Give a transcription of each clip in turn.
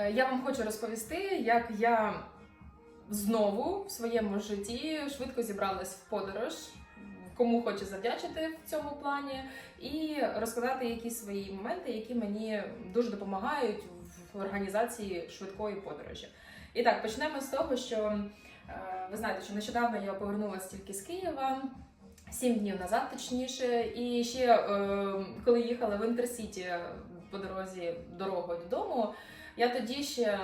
Е, Я вам хочу розповісти, як я знову в своєму житті швидко зібралась в подорож. Кому хочу завдячити в цьому плані, і розказати якісь свої моменти, які мені дуже допомагають в організації швидкої подорожі. І так, почнемо з того, що е, ви знаєте, що нещодавно я повернулася тільки з Києва. Сім днів назад, точніше, і ще е, коли їхала в Інтерсіті по дорозі дорогою додому, я тоді ще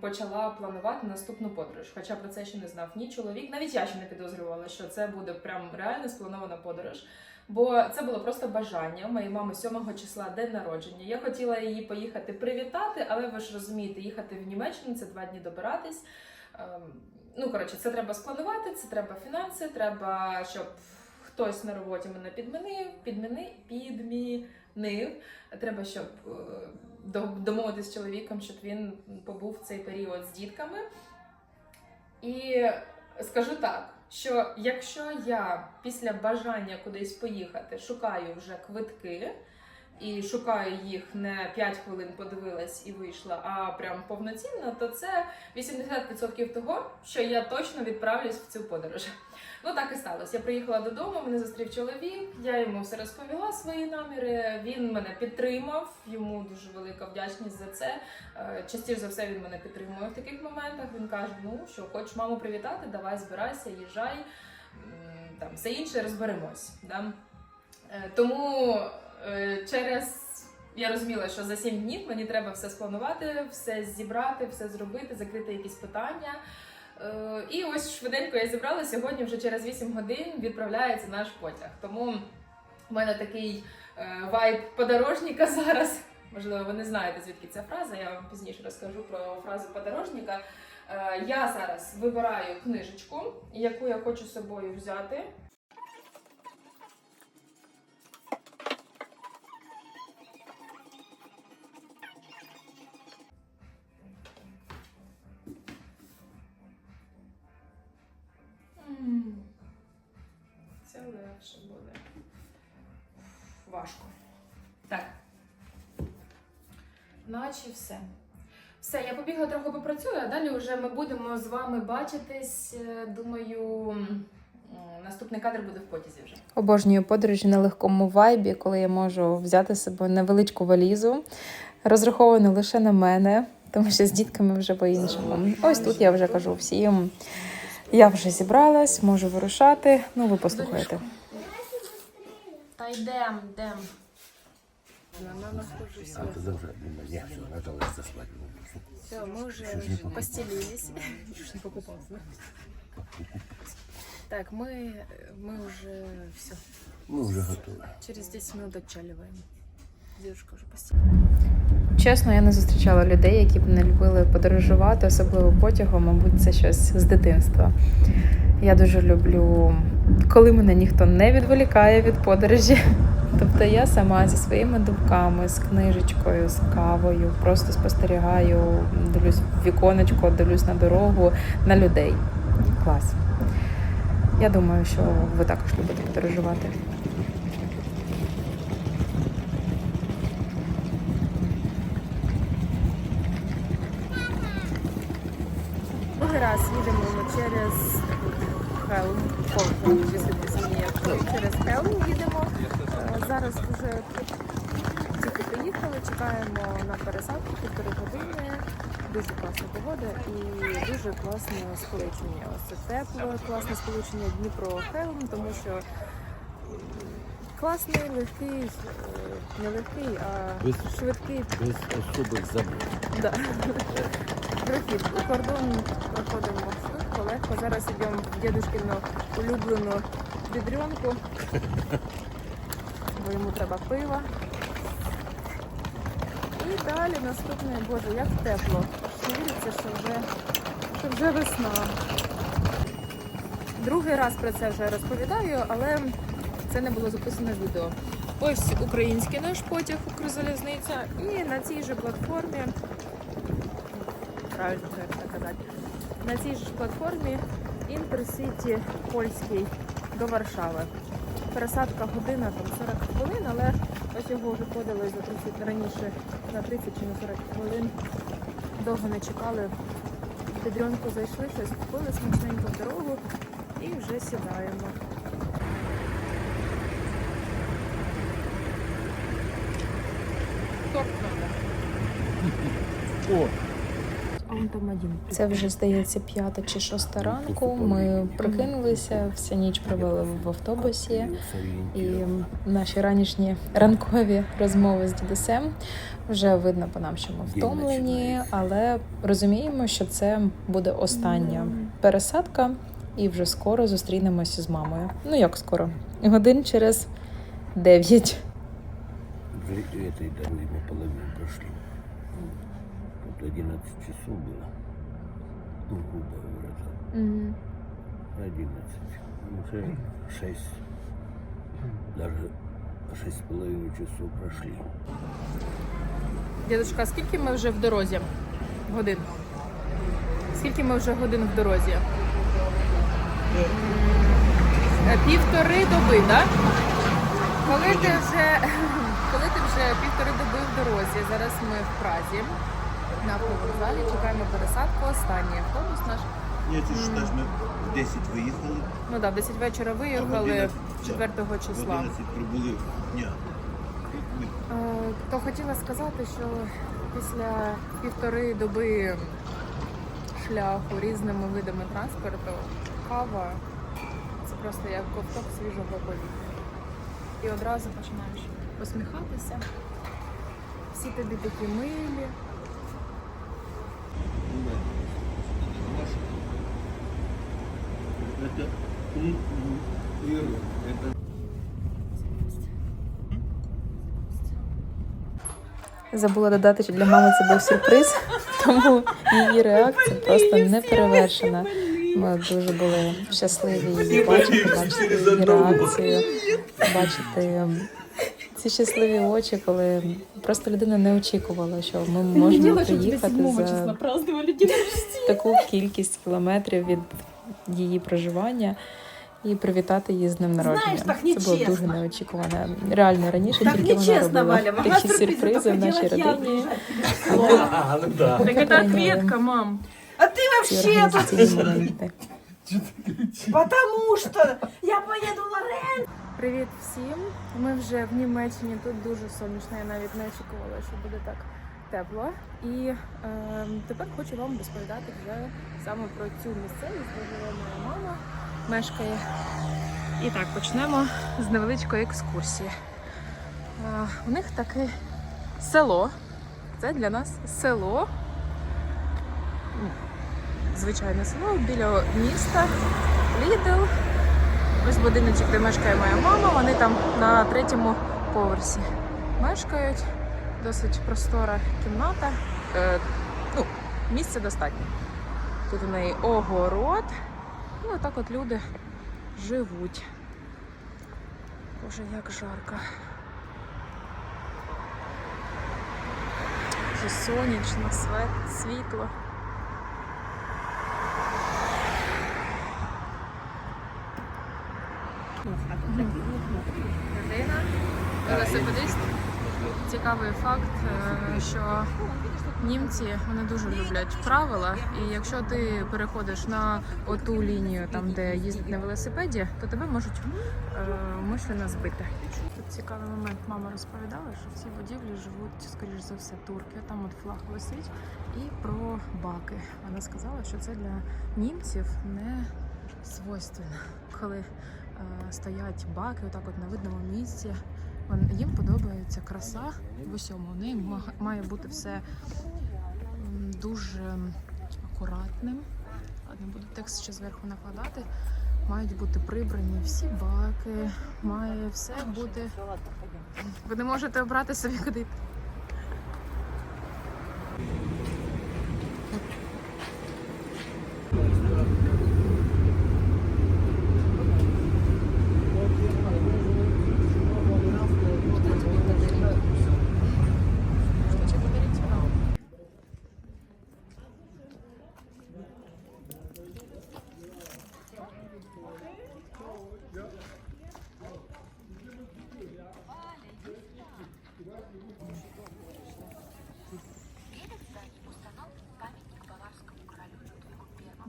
почала планувати наступну подорож. Хоча про це ще не знав ні чоловік, навіть я ще не підозрювала, що це буде прям реально спланована подорож. Бо це було просто бажання. Моєї мами 7 числа день народження. Я хотіла її поїхати привітати, але ви ж розумієте, їхати в Німеччину це два дні добиратись. Ем, Ну коротше, це треба спланувати, це треба фінанси, треба, щоб хтось на роботі мене підмінив, підміни, підмінив. Треба, щоб домовитись з чоловіком, щоб він побув в цей період з дітками. І скажу так, що якщо я після бажання кудись поїхати шукаю вже квитки. І шукаю їх не 5 хвилин подивилась і вийшла, а прям повноцінно, то це 80% того, що я точно відправлюсь в цю подорож. Ну так і сталося. Я приїхала додому, мене зустрів чоловік, я йому все розповіла свої наміри. Він мене підтримав. Йому дуже велика вдячність за це. Е, Частіше за все він мене підтримує в таких моментах. Він каже: ну що, хочеш маму привітати, давай збирайся, їжджай. Там все інше розберемось. Да? Е, Тому через я розуміла, що за 7 днів мені треба все спланувати, все зібрати, все зробити, закрити якісь питання. Е, І ось швиденько я зібрала. Сьогодні вже через 8 годин відправляється наш потяг. Тому в мене такий е, вайб подорожника зараз. Можливо, ви не знаєте, звідки ця фраза. Я вам пізніше розкажу про фразу подорожника. Е, Я зараз вибираю книжечку, яку я хочу з собою взяти. Це легше буде. Важко. Так. Наче все. Все, я побігла трохи попрацюю, а далі вже ми будемо з вами бачитись. Е, Думаю, наступний кадр буде в потязі вже. Обожнюю подорожі на легкому вайбі, коли я можу взяти з собою невеличку валізу, розраховану лише на мене, тому що з дітками вже по-іншому. Ось тут я вже кажу всім. Я вже зібралась, можу вирушати. Ну, ви послухаєте. Та йдем, йдем. А ты завтра думаю, нет, все, надо вас заслать. Все, мы уже постелились. Чуть не покупался, да? Так, мы, мы уже все. Мы уже готовы. Через 10 минут отчаливаем. Девушка уже постелилась. Чесно, я не зустрічала людей, які б не любили подорожувати, особливо потягом, мабуть, це щось з дитинства. Я дуже люблю, коли мене ніхто не відволікає від подорожі. Тобто я сама зі своїми думками, з книжечкою, з кавою, просто спостерігаю, дивлюсь в віконечко, дивлюсь на дорогу, на людей. Клас. Я думаю, що ви також любите подорожувати. Другий раз їдемо через Хелм. Через Хелм їдемо. Е, Зараз вже тільки приїхали, чекаємо на пересадку півтори години. Дуже класна погода і дуже класне сполучення. Ось це тепло, класне сполучення Дніпро-Хелм, тому що класний, легкий, е, не легкий, а швидкий без особых забот. Да. Прохід. Кордон проходимо швидко, легко. Зараз йдемо в дідушкину улюблену бідрюнку, бо йому треба пива. І далі наступне, боже, як тепло. Не віриться, що вже, що вже весна. Другий раз про це вже розповідаю, але це не було записано відео. Ось український наш потяг Укрзалізниця, і на цій же платформі правильно це казати. На цій ж платформі Інтерсіті польський до Варшави. Пересадка година там 40 хвилин, але ось його вже подали за 30 раніше на 30 чи на 40 хвилин довго не чекали. В Підрюнку зайшли, щось купили смачненько в дорогу і вже сідаємо. Це вже здається п'ята чи шоста ранку. Ми прокинулися, всю ніч провели в автобусі. І наші ранішні ранкові розмови з дідусем вже видно по нам, що ми втомлені, але розуміємо, що це буде остання пересадка, і вже скоро зустрінемося з мамою. Ну як скоро? Годин через дев'ять. Уже этой дороги наполовину прошли. Тут 11 часов было. Ну, грубо говоря, Мгм. 11. Уже 6. Даже шесть с половиной часов прошли. Дідушка, скільки ми вже в дорозі? Годин. Скільки ми вже годин в дорозі? Півтори доби, так? Коли ти вже коли ти вже півтори доби в дорозі, зараз ми в Празі на вокзалі, чекаємо пересадку. Останній автобус наш. Ні, це ж теж ми в 10 виїхали, Ну да, в 10 вечора виїхали 11, 4 в числа. 11 прибули дня. Е, То хотіла сказати, що після півтори доби шляху різними видами транспорту кава це просто як ковток свіжого повітря. І одразу починаєш посміхатися. Всі тобі такі милі. Это Забула додати, що для мами це був сюрприз, тому її реакція просто не перевершена. Ми дуже були щасливі її бачити, бачити її реакцію, бачити ці щасливі очі, коли просто людина не очікувала, що ми можемо приїхати за таку кількість кілометрів від її проживання. І привітати її з днем народження. Знаєш, так Це було дуже нечесно. неочікувано. Реально раніше Так тільки вона нечестно, робила Валя. Такі сюрприз сюрпризи в нашій родині. Так це Прийняли мам. А ты ці вообще тут... Потому что я поеду в Лорен. Привіт всім! Ми вже в Німеччині. Тут дуже сонячно. Я навіть не очікувала, що буде так тепло. І е, тепер хочу вам розповідати вже саме про цю місцевість, де живе моя мама, мешкає. І так, почнемо з невеличкої екскурсії. Е, у них таке село. Це для нас село. Звичайне село біля міста. Лідл. Ось будиночок, де мешкає моя мама. Вони там на третьому поверсі мешкають. Досить простора кімната. Е, ну, місця достатньо. Тут у неї огород. Ну, так от люди живуть. Боже, як жарко. Сонячно, світло. Людина, велосипедист. Цікавий факт, е, що німці вони дуже люблять правила, і якщо ти переходиш на оту лінію, там де їздять на велосипеді, то тебе можуть е, умишлено збити. Тут цікавий момент. Мама розповідала, що в цій будівлі живуть, скоріш за все, турки. Там от флаг висить. І про баки. Вона сказала, що це для німців не свойственно, коли е, стоять баки, отак от на видному місці. Їм подобається краса в усьому. У неї має бути все дуже акуратним. Не буду текст ще зверху накладати. Мають бути прибрані всі баки, має все бути. Ви не можете обрати собі куди.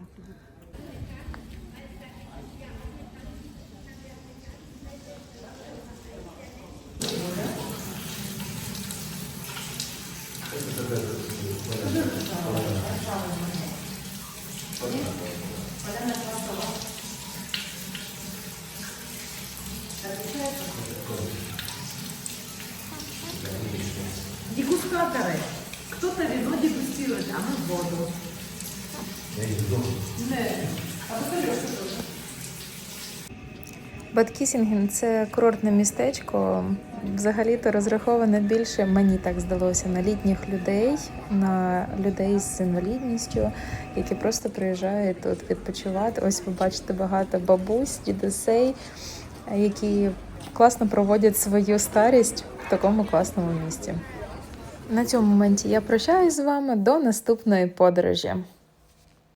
Йти. Дегустаторы. Кто-то вино дегустирует, а мы воду. Бадкісінген це курортне містечко. Взагалі-то розраховане більше, мені так здалося, на літніх людей, на людей з інвалідністю, які просто приїжджають тут відпочивати. Ось ви бачите багато бабусь, дідусей, які класно проводять свою старість в такому класному місті. На цьому моменті я прощаюсь з вами до наступної подорожі.